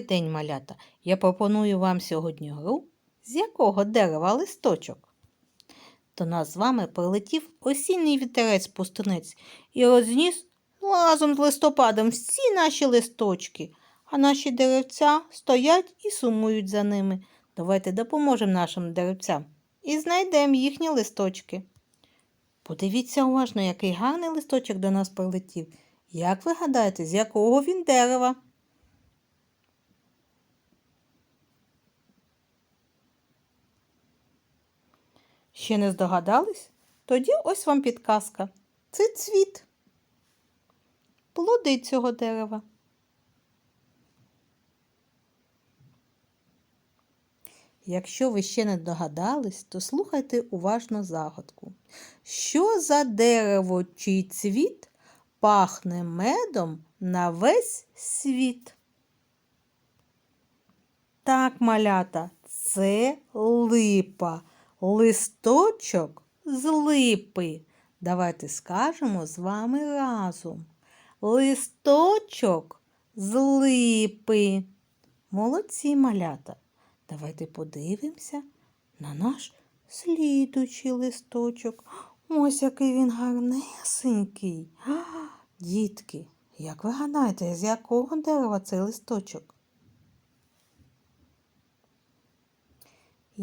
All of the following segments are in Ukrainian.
день, малята. Я пропоную вам сьогодні гру, з якого дерева листочок. До нас з вами прилетів осінній вітерець пустунець і розніс разом з листопадом всі наші листочки, а наші деревця стоять і сумують за ними. Давайте допоможемо нашим деревцям і знайдемо їхні листочки. Подивіться уважно, який гарний листочок до нас прилетів. Як ви гадаєте, з якого він дерева? Ще не здогадались? Тоді ось вам підказка. Це цвіт. Плоди цього дерева. Якщо ви ще не догадались, то слухайте уважно загадку. Що за дерево чий цвіт пахне медом на весь світ? Так, малята, це липа листочок з липи. Давайте скажемо з вами разом. Листочок з липи. Молодці малята. Давайте подивимося на наш слідучий листочок. Ось який він гарнесенький. Дітки, як ви гадаєте, з якого дерева цей листочок?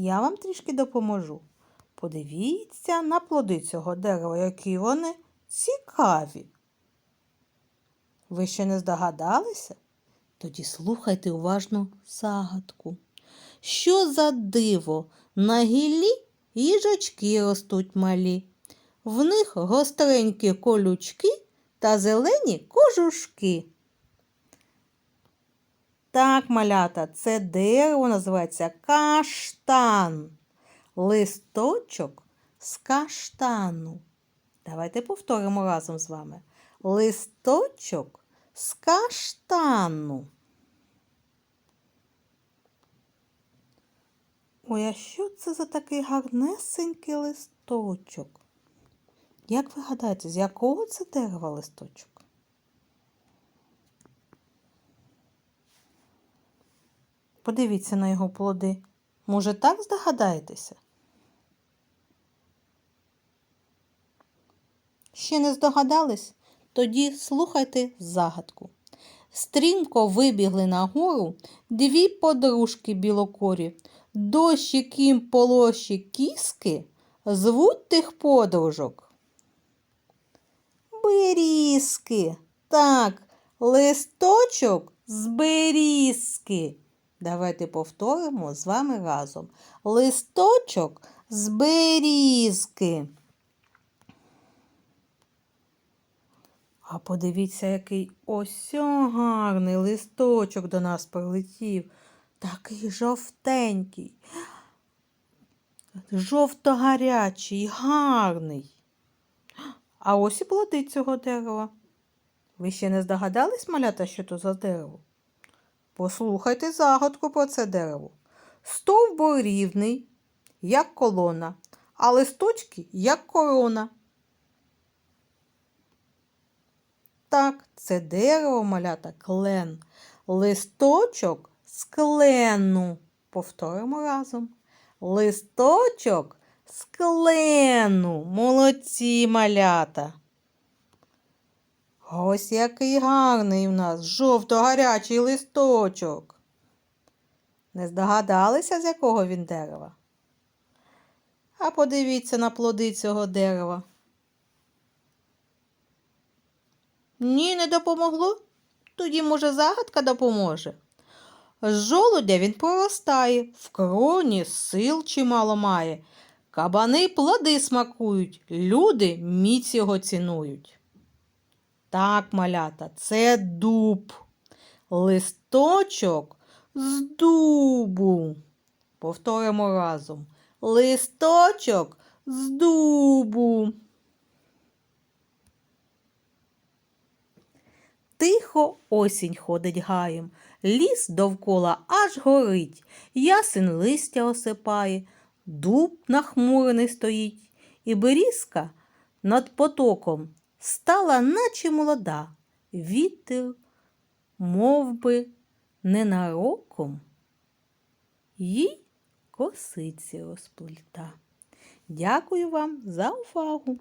Я вам трішки допоможу. Подивіться на плоди цього дерева, які вони цікаві. Ви ще не здогадалися? Тоді слухайте уважно загадку. Що за диво? На гіллі їжачки ростуть малі. В них гостренькі колючки та зелені кожушки. Так, малята, це дерево називається каштан. Листочок з каштану. Давайте повторимо разом з вами. Листочок з каштану. Ой, а що це за такий гарнесенький листочок? Як ви гадаєте, з якого це дерева листочок? Подивіться на його плоди. Може, так здогадаєтеся? Ще не здогадались? Тоді слухайте загадку. Стрімко вибігли на гору дві подружки білокорі. Дощі кім полощі кіски звуть тих подружок. Берізки. Так, листочок з берізки. Давайте повторимо з вами разом. Листочок з берізки. А подивіться, який ось гарний листочок до нас прилетів. Такий жовтенький, жовто-гарячий, гарний. А ось і плоди цього дерева. Ви ще не здогадались, малята, що то за дерево? Послухайте загадку про це дерево. Стовбур рівний, як колона, а листочки, як корона. Так, це дерево малята клен. Листочок з клену. Повторимо разом. Листочок з клену. Молодці малята. Ось який гарний у нас жовто-гарячий листочок. Не здогадалися, з якого він дерева? А подивіться на плоди цього дерева. Ні, не допомогло? Тоді, може, загадка допоможе. З жолудя він проростає, в кроні сил чимало має. Кабани плоди смакують, люди міць його цінують. Так, малята, це дуб. Листочок з дубу. Повторимо разом. Листочок з дубу. Тихо осінь ходить гаєм, ліс довкола аж горить, ясен листя осипає, дуб нахмурений стоїть, і берізка над потоком стала, наче молода, вітер, мов би, ненароком їй косиці розплита. Дякую вам за увагу!